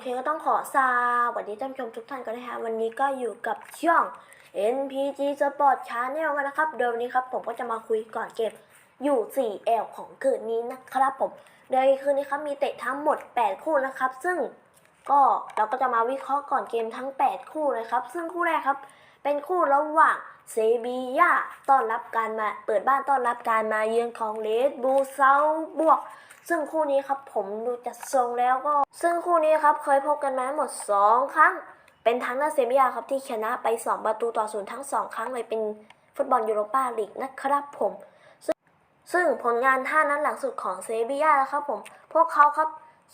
เคก็ต้องขอสวัสดีท่านผู้ชมทุกท่านกันนะคะวันนี้ก็อยู่กับช่อง NPG Sport Channel กันนะครับโดยวันนี้ครับผมก็จะมาคุยก่อนเกมอยู่ 4L ของคืนนี้นะครับผมโดยคืนนี้ครับมีเตะทั้งหมด 8 คู่นะครับ ซึ่งก็เราก็จะมาวิเคราะห์ก่อนเกมทั้ง 8 คู่เลยครับ ซึ่งคู่แรกครับ เป็นคู่ระหว่างเซบียาต้อนรับการมาเปิดบ้านต้อนรับการมาเยือนของเลดบูเซาบวก ซึ่งคู่นี้ครับผมดูจากทรงแล้วก็ ซึ่งคู่นี้ครับเคยพบกันมาหมด 2 ครั้ง เป็นทางด้าเซบียาครับที่ชนะไป 2 ประตูต่อศูนย์ทั้ง 2 ครั้งเลยเป็นฟุตบอลยูโรปาลีกนะครับผมซึ่งซึ่งผลงานท่านั้นหลังสุดของเซบียานะครับผม พวกเขาครับ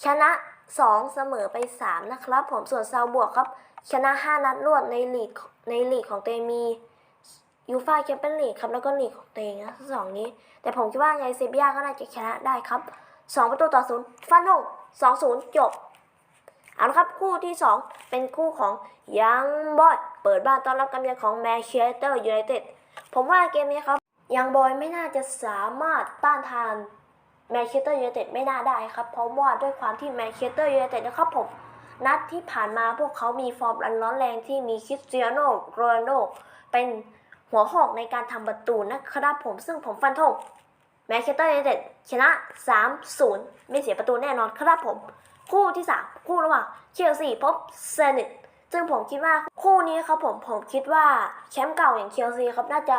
ชนะ 2 เสมอไป 3 นะครับผมส่วนซาวบวกครับ ชนะ 5 นัดรวดในลีกในลีกของเองมียูฟ่าแชมเปี้ยนลีกครับแล้วก็ลีกของเองนะทั้งสองนี้ แต่ผมคิดว่าไงเซบียาก็น่าจะชนะได้ครับ สองประตูต่อศูนย์ฟันโนสองศูนย์จบ เอาละครับคู่ที่สองเป็นคู่ของยังบอยเปิดบ้านต้อนรับการเยือนของแมนเชสเตอร์ยูไนเต็ดผมว่าเกมนี้ครับยังบอยไม่น่าจะสามารถต้านทานแมนเชสเตอร์ยูไนเต็ดไม่น่าได้ครับ เพราะว่าด้วยความที่แมนเชสเตอร์ยูไนเต็ดนะครับผมนัดที่ผ่านมาพวกเขามีฟอร์มอันร้อนแรงที่มีคริสเตียโนโรนัลโดเป็นหัวหอกในการทำประตูนะครับผมซึ่งผมฟันธง แมนเชสเตอร์ยูไนเต็ดชนะ 3-0 ไม่เสียประตูแน่นอนครับผม คู่ที่ 3 คู่ระหว่างเชลซีพบเซนิตซึ่งผมคิดว่าคู่นี้ครับผมผมคิดว่าแชมป์เก่าอย่างเชลซีครับน่าจะ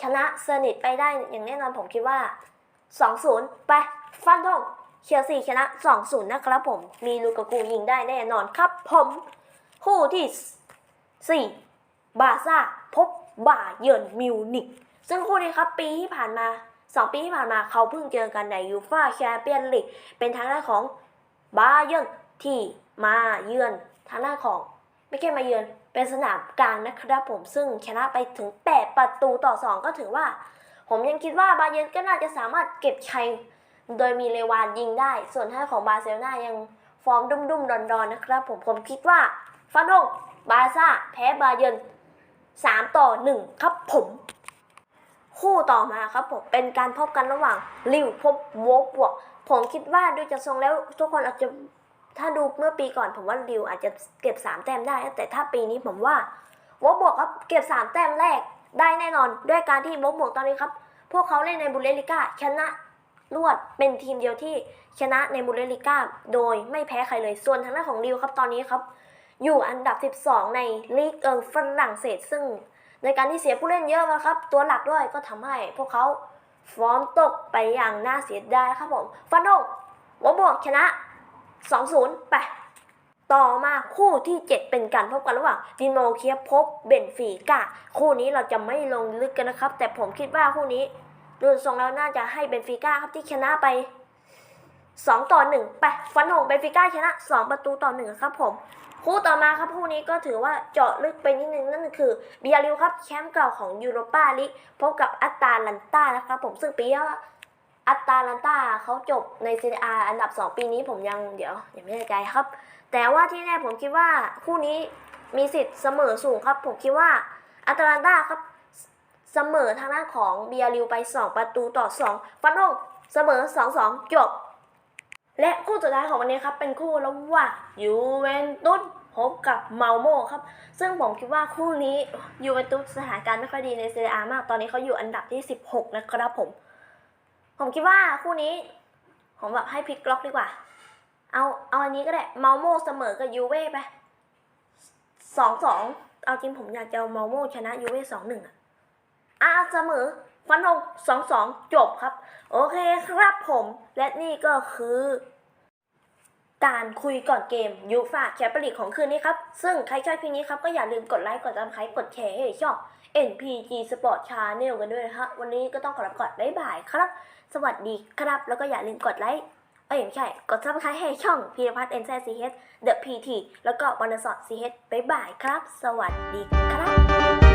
ชนะเซนิตไปได้อย่างแน่นอนผมคิดว่า 2-0 ไป ฟันธงเชลซีชนะ 2-0 นะครับผม มีลูกากูยิงได้แน่นอนครับผม คู่ที่ 4 บาซ่าพบบาเยิร์นมิวนิกซึ่งคู่นี้ครับปีที่ผ่านมา 2 ปีที่ผ่านมาเขาเพิ่งเจอกันในยูฟ่าแชมเปี้ยนลีกเป็นทางด้านของบาเยิร์นที่มาเยือนทางด้านของไม่ใช่มาเยือนเป็นสนามกลางนะครับผมซึ่งชนะไปถึง 8 ประตูต่อ 2 ก็ถือว่า ผมยังคิดว่าบาเยิร์นก็น่าจะสามารถเก็บชัยโดยมีเลวานยิงได้ ส่วนท่าของบาร์เซโลนายังฟอร์มดุ้มๆดอนๆนะครับ ผมผมคิดว่าฟันโงบาซ่าแพ้บาเยิร์น3 ต่อ 1 ครับผม คู่ต่อมาครับผมเป็นการพบกันระหว่างลิวพบโวบวกผมคิดว่าดูจากทรงแล้วทุกคนอาจจะถ้าดูเมื่อปีก่อนผมว่าลิวอาจจะเก็บ 3 แต้มได้ แต่ถ้าปีนี้ผมว่าโวบวกครับเก็บ 3 แต้มแรกได้แน่นอนด้วยการที่โวบวกตอนนี้ครับ พวกเขาเล่นในบุเดลิก้าชนะรวดเป็นทีมเดียวที่ชนะในบุเดลิก้าโดยไม่แพ้ใครเลยส่วนทางด้านของลิวครับตอนนี้ครับอยู่อันดับ 12 ในลีกเอิงฝรั่งเศสซึ่ง ในการที่เสียผู้เล่นเยอะนะครับ ตัวหลักด้วยก็ทำให้พวกเขาฟอร์มตกไปอย่างน่าเสียดายครับผมฟันโดหัวบวกชนะ 2-0 ไป ต่อมาคู่ที่ 7 เป็นการพบกันระหว่างดิโมเคียพบเบนฟีกาคู่นี้เราจะไม่ลงลึกกันนะครับ แต่ผมคิดว่าคู่นี้ดูทรงแล้วน่าจะให้เบนฟีกาครับที่ชนะไป 2 ต่อ 1 ไปฟันหงเบนฟิก้าชนะ 2 ประตูต่อ 1 ครับผม คู่ต่อมาครับคู่นี้ก็ถือว่าเจาะลึกไปนิดนึงนั่นคือเบียริวครับแชมป์เก่าของยูโรปาลีกพบกับอัตตาลันตานะครับผมซึ่งปีนี้อัตตาลันตาเขาจบในซีอาอันดับ 2 ปีนี้ผมยังเดี๋ยวยังไม่แน่ใจครับ แต่ว่าที่แน่ผมคิดว่าคู่นี้มีสิทธิ์เสมอสูงครับ ผมคิดว่าอัตตาลันตาครับเสมอทางด้านของเบียริวไป 2 ประตูต่อ 2 ฟันโงเสมอ 2-2 จบ และคู่สุดท้ายของวันนี้ครับเป็นคู่ระหว่างยูเวนตุสพบกับเมาโมครับ ซึ่งผมคิดว่าคู่นี้ยูเวนตุสสถานการณ์ไม่ค่อยดีในเซเรียอามาก ตอนนี้เขาอยู่อันดับที่ 16 นะครับผม ผมคิดว่าคู่นี้ ผมแบบให้พลิกล็อกดีกว่า เอาเอาอันนี้ก็ได้เมาโมเสมอกับยูเว่ไปสองสองเอาจริงผมอยากจะเอาเมาโมชนะยูเว่สองหนึ่งอะอะเสมอฟันธงสองสองจบครับ โอเคครับผมและนี่ก็คือ การคุยก่อนเกมยูฟาแชมเปี้ยนลีกของคืนนี้ครับ ซึ่งใครชอบคลิปนี้ครับ ก็อย่าลืมกดไลค์กดติดตามใครกดแชร์ให้ช่อง NPG Sport Channel กันด้วยนะฮะวันนี้ก็ต้องขอลาไปก่อนบ๊ายบายครับ สวัสดีครับ แล้วก็อย่าลืมกดไลค์เอ้ยไม่ใช่ กดซับสไครต์ให้ช่องพีรพัฒน์เอ็นแซซีเฮดเดอะพีทีแล้วก็วันสอดซีเฮดบ๊ายบายครับ สวัสดีครับ